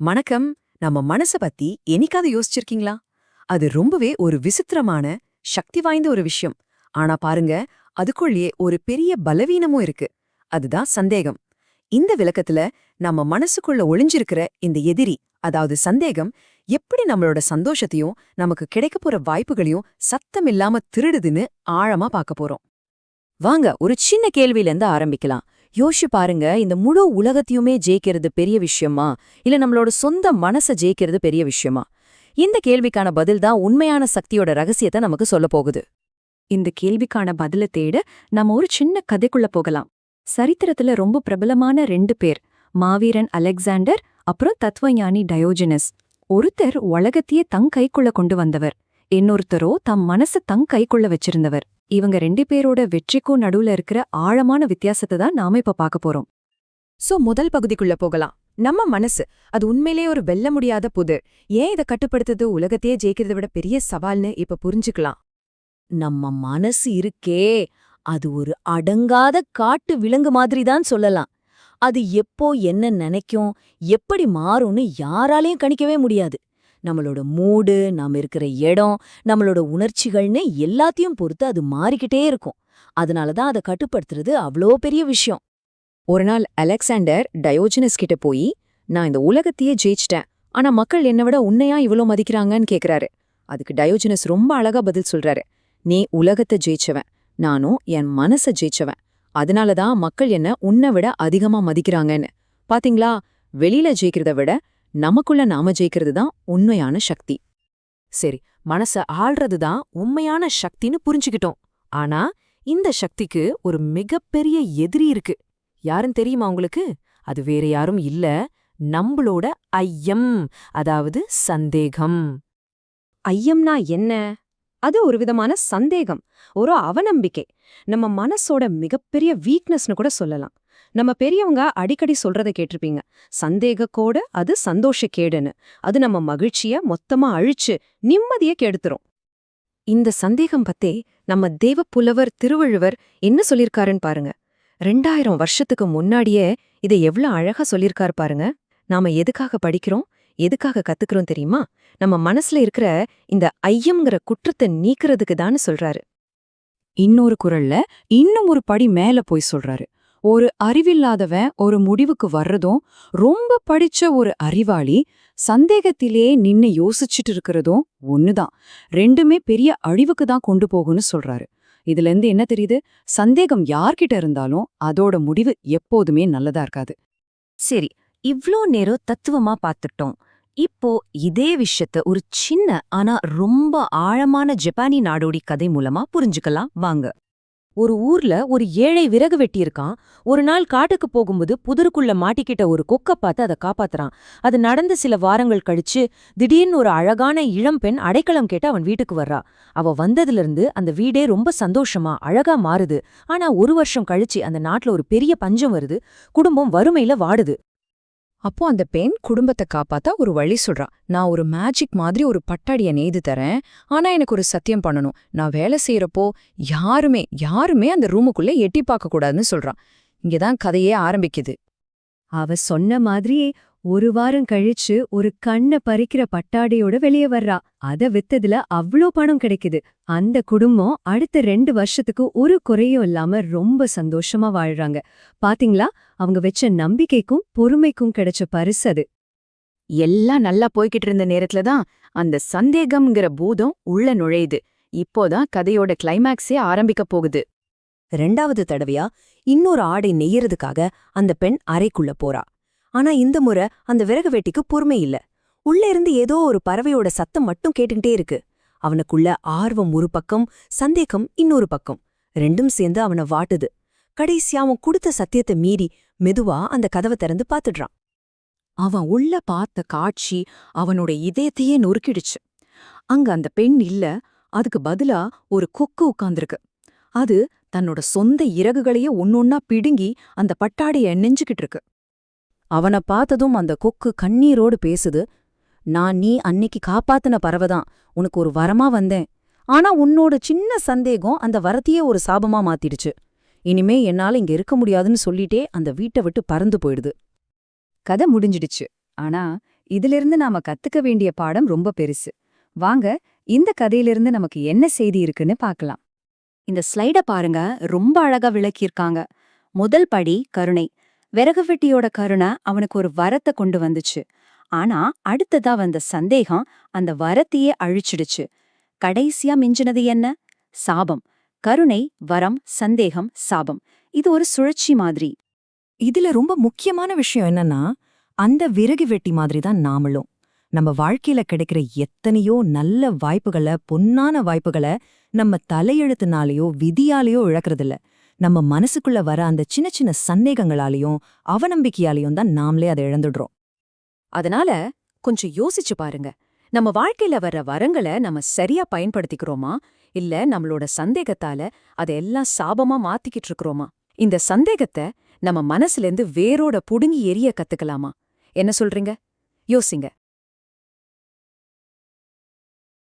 வணக்கம். நம்ம மனச பத்தி என்னைக்காவது யோசிச்சிருக்கீங்களா? அது ரொம்பவே ஒரு விசித்திரமான சக்தி வாய்ந்த ஒரு விஷயம். ஆனா பாருங்க அதுக்குள்ளேயே ஒரு பெரிய பலவீனமும் இருக்கு. அதுதான் சந்தேகம். இந்த விளக்கத்துல நம்ம மனசுக்குள்ள ஒளிஞ்சிருக்கிற இந்த எதிரி அதாவது சந்தேகம் எப்படி நம்மளோட சந்தோஷத்தையும் நமக்கு கிடைக்க போற வாய்ப்புகளையும் சத்தமில்லாம திருடுதுன்னு ஆழமா பார்க்க போறோம். வாங்க ஒரு சின்ன கேள்வியில இருந்து ஆரம்பிக்கலாம். யோசிச்சு பாருங்க இந்த முழு உலகத்தையுமே ஜெயிக்கிறது பெரிய விஷயமா? இல்ல நம்மளோட சொந்த மனச ஜெயிக்கிறது பெரிய விஷயமா? இந்த கேள்விக்கான பதில் தான் உண்மையான சக்தியோட ரகசியத்தை நமக்கு சொல்ல போகுது. இந்த கேள்விக்கான பதில தேட நம்ம ஒரு சின்ன கதைக்குள்ள போகலாம். சரித்திரத்துல ரொம்ப பிரபலமான ரெண்டு பேர் மாவீரன் அலெக்சாண்டர் அப்புறம் தத்துவஞானி டயோஜினஸ். ஒருத்தர் உலகத்தையே தங் கைக்குள்ள கொண்டு வந்தவர் இன்னொருத்தரோ தம் மனச தங் கைக்குள்ள வச்சிருந்தவர். இவங்க ரெண்டு பேரோட வெற்றிக்கும் நடுவுல இருக்கிற ஆழமான வித்தியாசத்தை தான் நாம இப்ப பார்க்க போறோம். சோ முதல் பகுதிக்குள்ள போகலாம். நம்ம மனசு அது உண்மையிலே ஒரு வெல்ல முடியாத புது. ஏன் இதை கட்டுப்படுத்துறது உலகத்தையே ஜெயிக்கிறத விட பெரிய சவால்னு இப்ப புரிஞ்சுக்கலாம். நம்ம மனசு இருக்கே. அது ஒரு அடங்காத காட்டு விலங்கு மாதிரி தான் சொல்லலாம். அது எப்போ என்ன நினைக்கும்? எப்படி மாறும்னு யாராலையும் கணிக்கவே முடியாது. நம்மளோட மூடு நாம இருக்கிற இடம் நம்மளோட உணர்ச்சிகள்னு எல்லாத்தையும் பொறுத்து அது மாறிக்கிட்டே இருக்கும். அதனால தான் அதை கட்டுப்படுத்துறது அவ்வளோ பெரிய விஷயம். ஒரு நாள் அலெக்சாண்டர் டயோஜினஸ் கிட்ட போய் நான் இந்த உலகத்தையே ஜெயிச்சிட்டேன். ஆனா மக்கள் என்னை விட உன்னையா இவ்ளோ மதிக்கிறாங்கன்னு கேக்குறாரு. அதுக்கு டயோஜினஸ் ரொம்ப அழகா பதில் சொல்றாரு. நீ உலகத்தை ஜெயிச்சவன். நானும் என் மனச ஜெயிச்சவன். அதனால தான் மக்கள் என்ன உன்னை விட அதிகமா மதிக்கிறாங்கன்னு. பாத்தீங்களா? வெளியில ஜெயிக்கிறத விட நமக்குள்ள நாம ஜெயிக்கிறது தான் உண்மையான சக்தி. சரி மனச ஆள்றது தான் உண்மையான சக்தின்னு புரிஞ்சுக்கிட்டோம். ஆனா இந்த சக்திக்கு ஒரு மிகப்பெரிய எதிரி இருக்கு. யாருன்னு தெரியுமா உங்களுக்கு? அது வேற யாரும் இல்ல. நம்மளோட ஐயம் அதாவது சந்தேகம். ஐயம்னா என்ன? அது ஒரு விதமான சந்தேகம் ஒரு அவநம்பிக்கை. நம்ம மனசோட மிகப்பெரிய வீக்னஸ்னு கூட சொல்லலாம். நம்ம பெரியவங்க அடிக்கடி சொல்றத கேட்டிருப்பீங்க. சந்தேகக்கோடு அது சந்தோஷக்கேடுன்னு அது நம்ம மகிழ்ச்சிய மொத்தமா அழிச்சு நிம்மதிய கெடுத்துரும். இந்த சந்தேகம் பத்தே நம்ம தேவப்புலவர் திருவள்ளுவர் என்ன சொல்லிருக்காருன்னு பாருங்க. ரெண்டாயிரம் வருஷத்துக்கு முன்னாடியே இதை எவ்ளோ அழகா சொல்லிருக்காரு பாருங்க. நாம எதுக்காக படிக்கிறோம்? எதுக்காக கத்துக்கிறோம் தெரியுமா? நம்ம மனசுல இருக்கிற இந்த ஐயம்ங்கிற குற்றத்தை நீக்கிறதுக்கு தான் சொல்றாரு. இன்னொரு குரல்ல இன்னும் ஒரு படி மேல போய் சொல்றாரு. ஒரு அறிவில்லாதவன் ஒரு முடிவுக்கு வர்றதும் ரொம்ப படிச்ச ஒரு அறிவாளி சந்தேகத்திலே நின்னு யோசிச்சுட்டு இருக்கிறதும் ஒண்ணுதான். ரெண்டுமே பெரிய அழிவுக்கு தான் கொண்டு போகும்னு சொல்றாரு. இதுல இருந்து என்ன தெரியுது? சந்தேகம் யார்கிட்ட இருந்தாலும் அதோட முடிவு எப்போதுமே நல்லதா இருக்காது. சரி இவ்ளோ நேரம் தத்துவமா பார்த்துட்டோம். இப்போ இதே விஷயத்த ஒரு சின்ன ஆனா ரொம்ப ஆழமான ஜப்பானி நாடோடி கதை மூலமா புரிஞ்சுக்கலாம். வாங்க. ஒரு ஊர்ல ஒரு ஏழை விறகு வெட்டியிருக்கான். ஒரு நாள் காட்டுக்கு போகும்போது புதருக்குள்ள மாட்டிக்கிட்ட ஒரு கொக்க பார்த்து அதை காப்பாத்துறான். அது நடந்த சில வாரங்கள் கழிச்சு திடீர்னு ஒரு அழகான இளம்பெண் அடைக்கலம் கேட்டு அவன் வீட்டுக்கு வர்றா. அவ வந்ததுல இருந்து அந்த வீடே ரொம்ப சந்தோஷமா அழகா மாறுது. ஆனா ஒரு வருஷம் கழிச்சு அந்த நாட்டுல ஒரு பெரிய பஞ்சம் வருது. குடும்பம் வறுமையில வாடுது. அப்போ அந்த பெண் குடும்பத்தை காப்பாத்தா ஒரு வழி சொல்றா. நான் ஒரு மேஜிக் மாதிரி ஒரு பட்டாடிய நெய்து தரேன். ஆனா எனக்கு ஒரு சத்தியம் பண்ணணும். நான் வேலை செய்யறப்போ யாருமே யாருமே அந்த ரூமுக்குள்ள எட்டி பார்க்க கூடாதுன்னு சொல்றான் இங்கதான் கதையே ஆரம்பிக்குது. அவ சொன்ன மாதிரியே ஒரு வாரம் கழிச்சு ஒரு கண்ணை பறிக்கிற பட்டாடையோட வெளியே வர்றா. அத வித்ததுல அவ்ளோ பணம் கிடைக்குது. அந்த குடும்பம் அடுத்த ரெண்டு வருஷத்துக்கு ஒரு குறையும் இல்லாம ரொம்ப சந்தோஷமா வாழ்றாங்க. பாத்தீங்களா? அவங்க வச்ச நம்பிக்கைக்கும் பொறுமைக்கும் கிடைச்ச பரிசு அது. எல்லாம் நல்லா போய்கிட்டு இருந்த நேரத்துல தான் அந்த சந்தேகம்ங்கிற பூதம் உள்ள நுழையுது. இப்போதான் கதையோட கிளைமேக்ஸே ஆரம்பிக்க போகுது. ரெண்டாவது தடவையா இன்னொரு ஆடை நெய்யறதுக்காக அந்த பெண் அறைக்குள்ள போறா. ஆனா இந்த முறை அந்த விறகு வெட்டிக்கு பொறுமை இல்ல. உள்ள இருந்து ஏதோ ஒரு பறவையோட சத்தம் மட்டும் கேட்டுக்கிட்டே இருக்கு. அவனுக்குள்ள ஆர்வம் ஒரு பக்கம் சந்தேகம் இன்னொரு பக்கம். ரெண்டும் சேர்ந்து அவனை வாட்டுது. கடைசியா அவன் கொடுத்த சத்தியத்தை மீறி மெதுவா அந்த கதவை திறந்து பாத்துடுறான் அவன் உள்ள பார்த்த காட்சி அவனோட இதயத்தையே நொறுக்கிடுச்சு. அங்க அந்த பெண் இல்ல அதுக்கு பதிலா ஒரு கொக்கு உட்கார்ந்திருக்கு. அது தன்னோட சொந்த இறகுகளையே ஒன்னொன்னா பிடுங்கி அந்த பட்டாடைய நெஞ்சுக்கிட்டு இருக்கு. அவனை பார்த்ததும் அந்த கொக்கு கண்ணீரோடு பேசுது நான் நீ அன்னைக்கு காப்பாத்தின பறவைதான் உனக்கு ஒரு வரமா வந்தேன். ஆனா உன்னோட சின்ன சந்தேகம் அந்த வரத்தையே ஒரு சாபமா மாத்திடுச்சு. இனிமே என்னால இங்க இருக்க முடியாதுன்னு சொல்லிட்டே அந்த வீட்டை விட்டு பறந்து போயிடுது. கதை முடிஞ்சிடுச்சு. ஆனா இதிலிருந்து நாம கத்துக்க வேண்டிய பாடம் ரொம்ப பெருசு. வாங்க இந்த கதையிலிருந்து நமக்கு என்ன செய்தி இருக்குன்னு பார்க்கலாம். இந்த ஸ்லைட பாருங்க. ரொம்ப அழகா விளக்கியிருக்காங்க. முதல் படி கருணை. விறகு வெட்டியோட கருணை அவனுக்கு ஒரு வரத்தை கொண்டு வந்துச்சு. ஆனா அடுத்ததா வந்த சந்தேகம் அந்த வரத்தையே அழிச்சிடுச்சு. கடைசியா மிஞ்சினது என்ன? சாபம். கருணை வரம் சந்தேகம் சாபம். இது ஒரு சுழற்சி மாதிரி. இதுல ரொம்ப முக்கியமான விஷயம் என்னன்னா அந்த விறகு வெட்டி மாதிரி தான் நாமளும். நம்ம வாழ்க்கையில கிடைக்கிற எத்தனையோ நல்ல வாய்ப்புகளை பொன்னான வாய்ப்புகளை நம்ம தலையெழுத்துனாலேயோ விதியாலேயோ இழக்கறதில்ல. நம்ம மனசுக்குள்ள வர அந்த சின்ன சின்ன சந்தேகங்களாலையும் அவநம்பிக்கையாலையும் தான் நாமளே அதை இழந்துடுறோம். அதனால கொஞ்சம் யோசிச்சு பாருங்க. நம்ம வாழ்க்கையில வர்ற வரங்களை நம்ம சரியா பயன்படுத்திக்கிறோமா? இல்ல நம்மளோட சந்தேகத்தால அதையெல்லாம் சாபமா மாத்திக்கிட்டு இருக்கிறோமா? இந்த சந்தேகத்தை நம்ம மனசுலேருந்து வேரோட புடுங்கி எரிய கத்துக்கலாமா? என்ன சொல்றீங்க? யோசிங்க.